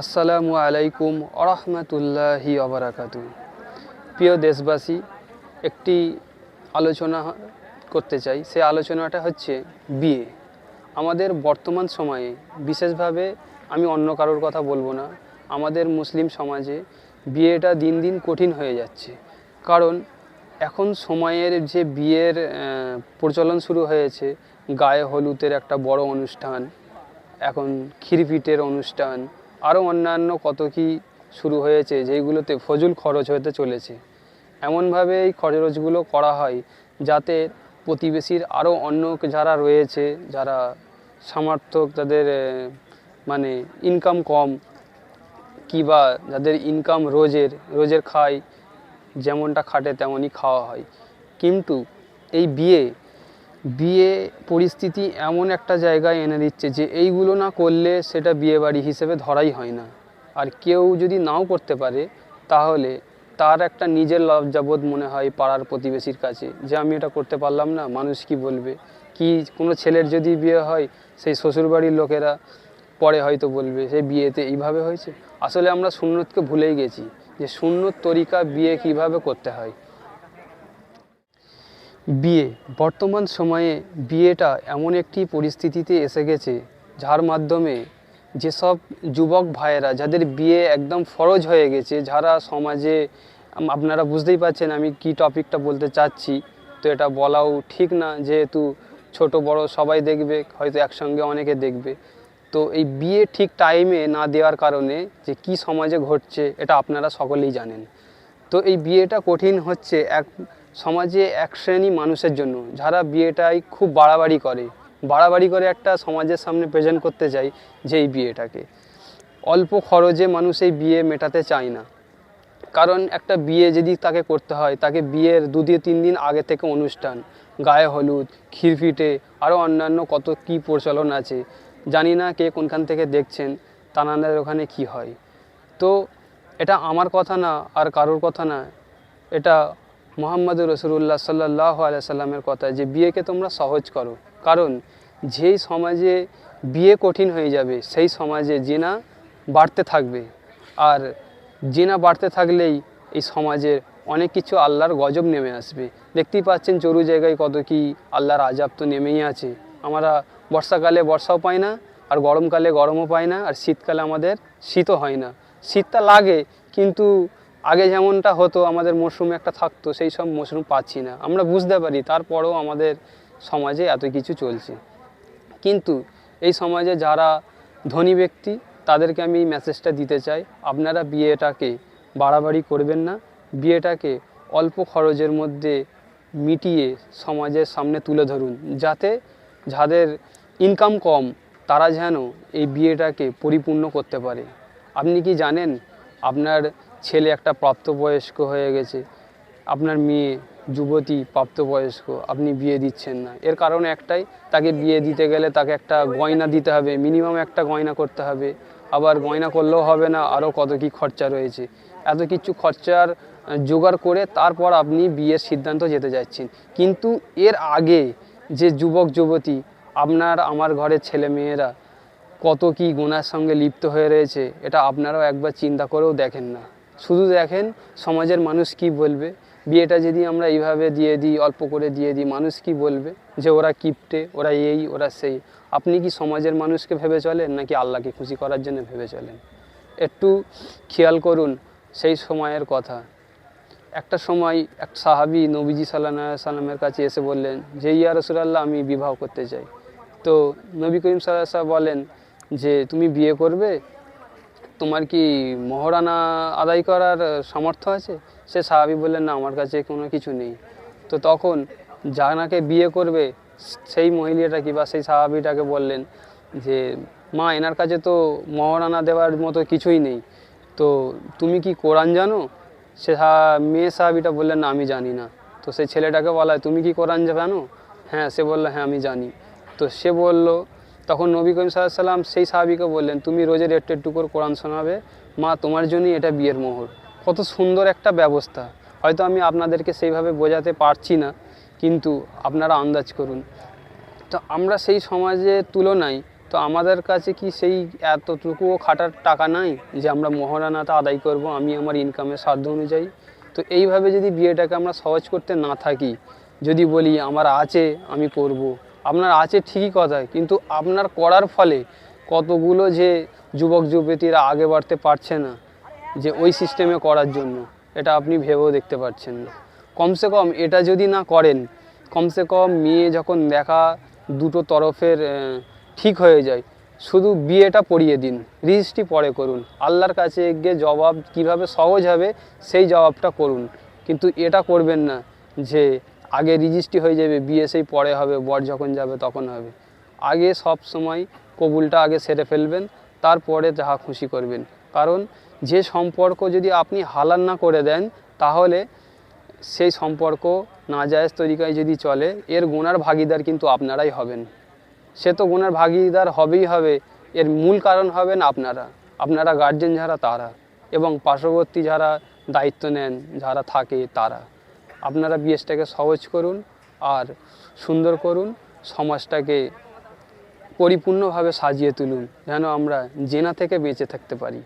আসসালামু আলাইকুম আরহামতুল্লাহি অবরাকাতু প্রিয় দেশবাসী, একটি আলোচনা করতে চাই। সে আলোচনাটা হচ্ছে বিয়ে। আমাদের বর্তমান সময়ে বিশেষভাবে আমি অন্য কারোর কথা বলব না। আমাদের মুসলিম সমাজে বিয়েটা দিন দিন কঠিন হয়ে যাচ্ছে। কারণ এখন সময়ের যে বিয়ের প্রচলন শুরু হয়েছে, গায়ে হলুদের একটা বড় অনুষ্ঠান, এখন ক্ষীরপিঠের অনুষ্ঠান আরও অন্যান্য কত কি শুরু হয়েছে, যেইগুলোতে ফজুল খরচ হতে চলেছে। এমনভাবে এই খরচগুলো করা হয় যাতে প্রতিবেশীর আরও অন্য যারা রয়েছে, যারা সামর্থ্য তাদের মানে ইনকাম কম, কিবা যাদের ইনকাম রোজের রোজের খায়, যেমনটা খাটে তেমনই খাওয়া হয়। কিন্তু এই বিয়ে বিয়ে পরিস্থিতি এমন একটা জায়গায় এনে দিচ্ছে যে এইগুলো না করলে সেটা বিয়ে বাড়ি হিসেবে ধরাই হয় না। আর কেউ যদি নাও করতে পারে, তাহলে তার একটা নিজের লজ্জাবোধ মনে হয় পাড়ার প্রতিবেশীর কাছে যে আমি এটা করতে পারলাম না, মানুষ কি বলবে? কি কোনো ছেলের যদি বিয়ে হয়, সেই শ্বশুরবাড়ির লোকেরা পরে হয়তো বলবে সে বিয়েতে এইভাবে হয়েছে? আসলে আমরা সুন্নতকে ভুলেই গেছি যে সুন্নত তরিকা বিয়ে কীভাবে করতে হয়। বিয়ে। বর্তমান সময়ে বিয়েটা এমন একটি পরিস্থিতিতে এসে গেছে, যার মাধ্যমে যেসব যুবক ভাইয়েরা, যাদের বিয়ে একদম ফরজ হয়ে গেছে, যারা সমাজে আপনারা বুঝতেই পারছেন আমি কি টপিকটা বলতে চাচ্ছি। তো এটা বলাও ঠিক না, যেহেতু ছোট, বড় সবাই দেখবে, হয়তো একসঙ্গে অনেকে দেখবে। তো এই বিয়ে ঠিক টাইমে না দেওয়ার কারণে যে কি সমাজে ঘটছে, এটা আপনারা সকলেই জানেন। তো এই বিয়েটা কঠিন হচ্ছে এক সমাজে এক শ্রেণি মানুষের জন্য, যারা বিয়েটাই খুব বাড়াবাড়ি করে। বাড়াবাড়ি করে একটা সমাজের সামনে প্রেজেন্ট করতে চায় যে এই বিয়েটাকে। অল্প খরচে মানুষ এই বিয়ে মেটাতে চায় না। কারণ একটা বিয়ে যদি তাকে করতে হয়, তাকে বিয়ের দু দিয়ে তিন দিন আগে থেকে অনুষ্ঠান, গায়ে হলুদ ক্ষীরপিঠে আরও অন্যান্য কত কী প্রচলন আছে, জানি না কে কোনখান থেকে দেখছেন, তানাদের ওখানে কি হয়। তো এটা আমার কথা না, আর কারোর কথা না, এটা মোহাম্মদ রসুল্লাহ সাল্লাহ সাল্লামের কথা যে বিয়েকে তোমরা সহজ করো। কারণ যেই সমাজে বিয়ে কঠিন হয়ে যাবে, সেই সমাজে জেনা বাড়তে থাকবে। আর জেনা বাড়তে থাকলেই এই সমাজের অনেক কিছু আল্লাহর গজব নেমে আসবে। দেখতেই পাচ্ছেন চরু জায়গায় কত কি আল্লাহর আজাব তো নেমেই আছে। আমরা বর্ষাকালে বর্ষাও পাই না, আর গরমকালে গরমও পাই না, আর শীতকালে আমাদের শীতও হয় না। শীতটা লাগে, কিন্তু আগে যেমনটা হতো, আমাদের মশরুম একটা থাকতো, সেই সব মশরুম পাচ্ছি না। আমরা বুঝতে পারি, তারপরেও আমাদের সমাজে এত কিছু চলছে। কিন্তু এই সমাজে যারা ধনী ব্যক্তি, তাদেরকে আমি এই মেসেজটা দিতে চাই, আপনারা বিয়েটাকে বাড়াবাড়ি করবেন না, বিয়েটাকে অল্প খরচের মধ্যে মিটিয়ে সমাজের সামনে তুলে ধরুন, যাতে যাদের ইনকাম কম, তারা যেন এই বিয়েটাকে পরিপূর্ণ করতে পারে। আপনি কি জানেন, আপনার ছেলে একটা প্রাপ্তবয়স্ক হয়ে গেছে, আপনার মেয়ে যুবতী প্রাপ্তবয়স্ক, আপনি বিয়ে দিচ্ছেন না। এর কারণ একটাই, তাকে বিয়ে দিতে গেলে তাকে একটা গয়না দিতে হবে, মিনিমাম একটা গয়না করতে হবে। আবার গয়না করলেও হবে না আরও কত কি খরচা রয়েছে। এত কিছু খরচার জোগাড় করে তারপর আপনি বিয়ের সিদ্ধান্ত যেতে যাচ্ছেন। কিন্তু এর আগে যে যুবক, যুবতী, আপনার, আমার ঘরের ছেলে মেয়েরা কত কি গুণার সঙ্গে লিপ্ত হয়ে রয়েছে, এটা আপনারাও একবার চিন্তা করেও দেখেন না। শুধু দেখেন সমাজের মানুষ কি বলবে? বিয়েটা যদি আমরা এইভাবে দিয়ে দিই, অল্প করে দিয়ে দিই, মানুষ কি বলবে? যে ওরা কিপটে, ওরা এই, ওরা সেই। আপনি কি সমাজের মানুষকে ভেবে চলেন, নাকি আল্লাহকে খুশি করার জন্য ভেবে চলেন? একটু খেয়াল করুন সেই সময়ের কথা। একটা সময় এক সাহাবি নবীজি সাল্লাহ সাল্লামের কাছে এসে বললেন, যে, ইয়া রসুলাল্লাহ, আমি বিবাহ করতে চাই। তো নবী করিম সাল্লাহ বলেন যে, তুমি বিয়ে করবে? তোমার কি মহারানা আদায় করার সামর্থ্য আছে? সে সাহাবি বললেন না, আমার কাছে কোনো কিছু নেই। তো তখন জানাকে বিয়ে করবে সেই মহিলাটা কি বা সেই সাহাবিটাকে বললেন যে, মা, এনার কাছে তো মহারানা দেওয়ার মতো কিছুই নেই। তো তুমি কি কোরআন জানো? সে মেয়ে সাহাবিটা বললেন না, আমি জানি না। তো সেই ছেলেটাকে বলা তুমি কি কোরআন জানো? হ্যাঁ সে বলল হ্যাঁ আমি জানি। তো সে বলল তখন নবী করিম সাল্লাম সেই সাহাবিকে বললেন, তুমি রোজের একটু একটু করে কোরআন শোনাবে। মা, তোমার জন্যই এটা বিয়ের মোহর। কত সুন্দর একটা ব্যবস্থা। হয়তো আমি আপনাদেরকে সেইভাবে বোঝাতে পারছি না, কিন্তু আপনারা আন্দাজ করুন। তো আমরা সেই সমাজের তুলনায়, তো আমাদের কাছে কি সেই এতটুকুও খাটার টাকা নাই যে আমরা মহারানাটা আদায় করব, আমি আমার ইনকামের সাধ্য অনুযায়ী? তো এইভাবে যদি বিয়েটাকে আমরা সহজ করতে না থাকি, যদি বলি, আমার আছে, আমি করব। আপনার আছে ঠিকই কথা কিন্তু আপনার করার ফলে কতগুলো যে যুবক যুবতীরা আগে বাড়তে পারছে না যে ওই সিস্টেমে করার জন্য, এটা আপনি ভেবেও দেখতে পাচ্ছেন না। কমসে কম এটা যদি না করেন, কমসে কম মেয়ে যখন দেখা দুটো তরফের ঠিক হয়ে যায়, শুধু বিয়েটা পড়িয়ে দিন রিজিস্ট্রি পরে করুন, আল্লাহর কাছে গিয়ে জবাব কীভাবে সহজ হবে সেই জবাবটা করুন। কিন্তু এটা করবেন না যে আগে রেজিস্ট্রি হয়ে যাবে বিয়ে সেই পরে হবে, বর যখন যাবে তখন হবে। আগে সব সময় কবুলটা আগে সেরে ফেলবেন, তারপরে যাহা খুশি করবেন। কারণ যে সম্পর্ক যদি আপনি হালাল না করে দেন, তাহলে সেই সম্পর্ক নাজায়েজ তরিকায় যদি চলে, এর গুণার ভাগিদার কিন্তু আপনারাই হবেন। সে তো গুণার ভাগিদার হবেই হবে, এর মূল কারণ হবেন আপনারা। আপনারা গার্জেন যারা তারা, এবং পার্শ্ববর্তী যারা দায়িত্ব নেন, যারা থাকে তারা। আপনারা বিএসটাকে সহজ করুন আর সুন্দর করুন, সমাজটাকে পরিপূর্ণভাবে সাজিয়ে তুলুন, যেন আমরা জেনা থেকে বেঁচে থাকতে পারি।